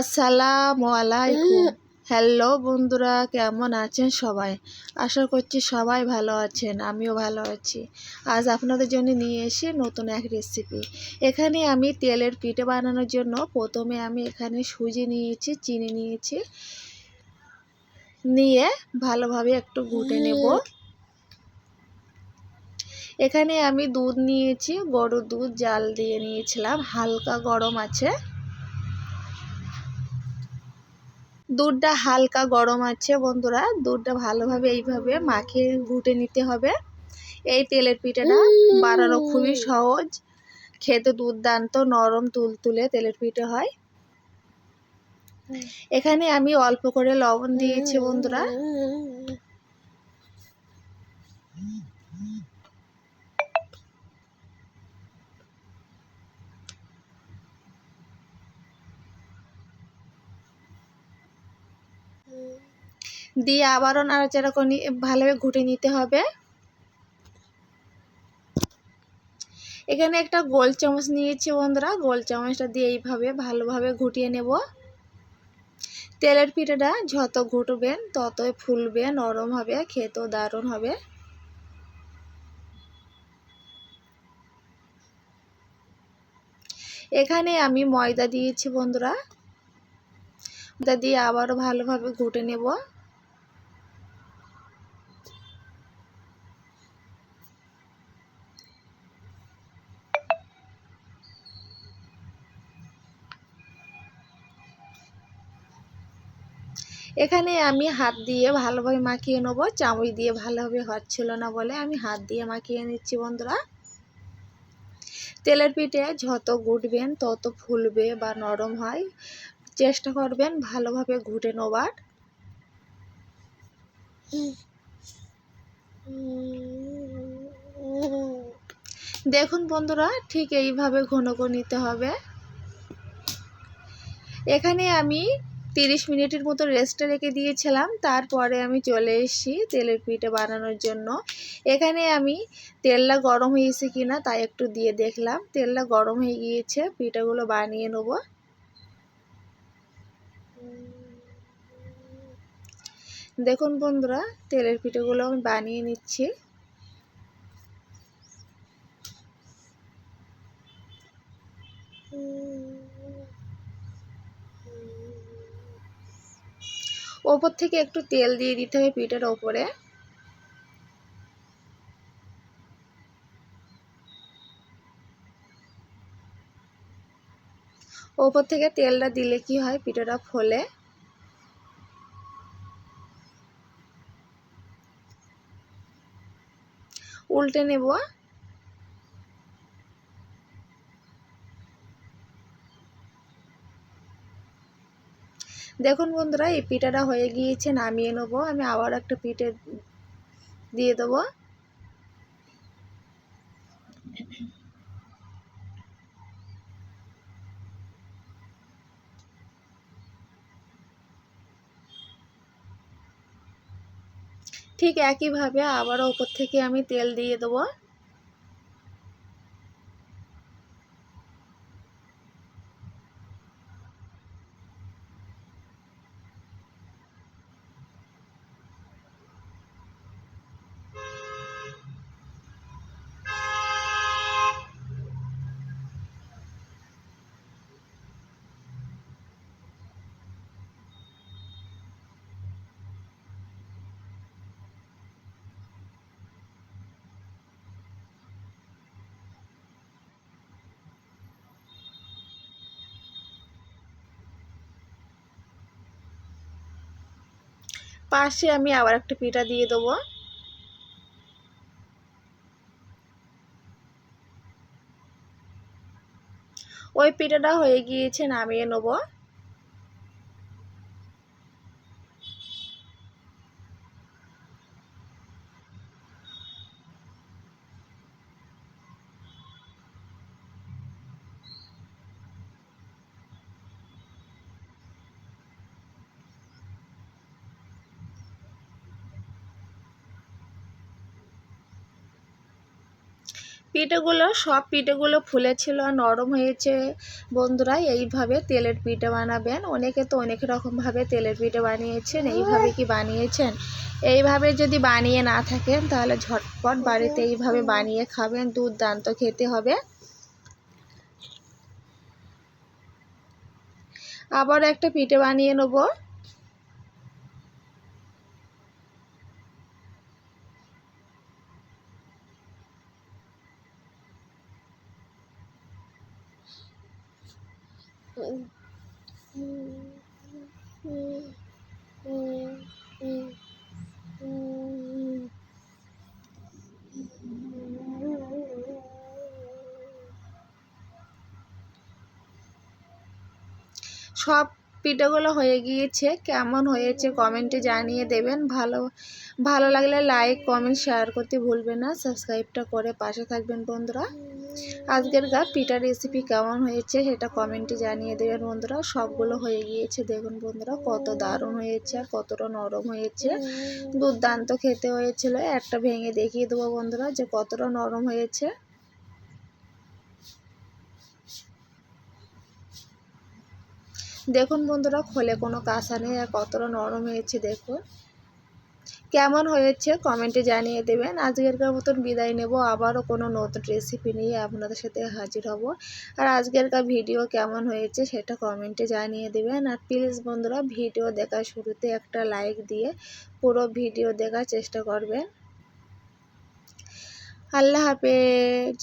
আসসালামু আলাইকুম হ্যালো বন্ধুরা কেমন আছেন সবাই? আশা করছি সবাই ভালো আছেন আমিও ভালো আছি। আজ আপনাদের জন্য নিয়ে এসে নতুন এক রেসিপি এখানে আমি তেলের পিঠে বানানোর জন্য প্রথমে আমি এখানে সুজি নিয়েছি চিনি নিয়েছি। নিয়ে ভালোভাবে একটু ঘুটে নেব। এখানে আমি দুধ নিয়েছি গরুর দুধ জাল দিয়ে নিয়েছিলাম হালকা গরম আছে। দুধটা হালকা গরম আছে বন্ধুরা। দুধটা ভালোভাবে এইভাবে মাখিয়ে ঘুটে নিতে হবে। এই তেলের পিঠাটা বানানো খুবই সহজ। খেতে দুর্দান্ত নরম তুলতুলে তেলের পিঠে হয়। এখানে আমি অল্প করে লবণ দিয়েছি বন্ধুরা। দিয়ে আবারও নাড়াচাড়া করে ভালোভাবে ঘুটে নিতে হবে। এখানে একটা গোল চামচ নিয়েছি বন্ধুরা। গোল চামচটা দিয়ে এইভাবে ভালোভাবে ঘুটিয়ে নেব। তেলের পিঠাটা যত ঘুটবেন, ততই ফুলবে, নরম হবে, খেতেও দারুণ হবে। এখানে আমি ময়দা দিয়েছি বন্ধুরা। ময়দা দিয়ে আবারও ভালোভাবে ঘুটে নেব। এখানে আমি হাত দিয়ে ভালোভাবে মাখিয়ে নেব। চামচ দিয়ে ভালোভাবে হচ্ছিল না বলে আমি হাত দিয়ে মাখিয়ে নিচ্ছি বন্ধুরা। তেলের পিঠে যত গুটবেন, তত ফুলবে বা নরম হয়। চেষ্টা করবেন ভালোভাবে ঘুটে নেবার দেখুন বন্ধুরা, ঠিক এইভাবে ঘন করে নিতে হবে। এখানে আমি তিরিশ মিনিটের মতো রেস্টে রেখে দিয়েছিলাম। তারপরে আমি চলে এসেছি তেলের পিঠে বানানোর জন্য। এখানে আমি তেলটা গরম হয়েছে কিনা তাই একটু দিয়ে দেখলাম। তেলটা গরম হয়ে গিয়েছে, পিঠাগুলো বানিয়ে নেব। দেখুন বন্ধুরা, তেলের পিঠেগুলো আমি বানিয়ে নিচ্ছি। ওপর থেকে একটু তেল দিয়ে দিতে হবে পিঠের ওপরে। ওপর থেকে তেলটা দিলে কি হয়, পিঠাটা ফোলে। উল্টে নেব। দেখুন বন্ধুরা, এই পিঠাটা হয়ে গিয়েছে, নামিয়ে নেব। আমি আবার একটা পিঠে দিয়ে দেবো। ঠিক একইভাবে আবার ওপর থেকে আমি তেল দিয়ে দেবো। পাশে আমি আবার একটা পিঠা দিয়ে দেবো। ওই পিঠাটা হয়ে গিয়েছে নামিয়ে নেব। পিঠেগুলো, সব পিঠেগুলো ফুলেছিল নরম হয়েছে। বন্ধুরা, এইভাবে তেলের পিঠে বানাবেন। অনেকে তো অনেক রকমভাবে তেলের পিঠে বানিয়েছেন। এইভাবে কি বানিয়েছেন? এইভাবে যদি বানিয়ে না থাকেন, তাহলে ঝটপট বাড়িতে এইভাবে বানিয়ে খাবেন। দুর্দান্ত খেতে হবে। আবার একটা পিঠে বানিয়ে নেব। সব পিঠেগুলো হয়ে গিয়েছে। কেমন হয়েছে কমেন্টে জানিয়ে দেবেন। ভালো ভালো লাগলে লাইক কমেন্ট শেয়ার করতে ভুলবেন না। সাবস্ক্রাইবটা করে পাশে থাকবেন বন্ধুরা। আজকের গা পিঠা রেসিপি কেমন হয়েছে সেটা কমেন্টে জানিয়ে দেবেন বন্ধুরা। সবগুলো হয়ে গিয়েছে, দেখুন বন্ধুরা, কত দারুণ হয়েছে আর কতটা নরম হয়েছে। দুর্দান্ত খেতে হয়েছিল, একটা ভেঙে দেখিয়ে দেবো বন্ধুরা যে কতটা নরম হয়েছে। দেখুন বন্ধুরা, খোলে কোনো কাঁসা নেই আর কতটা নরম হয়েছে, দেখুন। কেমন হয়েছে কমেন্টে জানিয়ে দেবেন। আজকেরকার মতন বিদায় নেব। আবারও কোনো নতুন রেসিপি নিয়ে আপনাদের সাথে হাজির হব। আর আজকেরকার ভিডিও কেমন হয়েছে সেটা কমেন্টে জানিয়ে দেবেন। আর প্লিজ বন্ধুরা ভিডিও দেখার শুরুতে একটা লাইক দিয়ে পুরো ভিডিও দেখার চেষ্টা করবেন। আল্লাহ হাফেজ।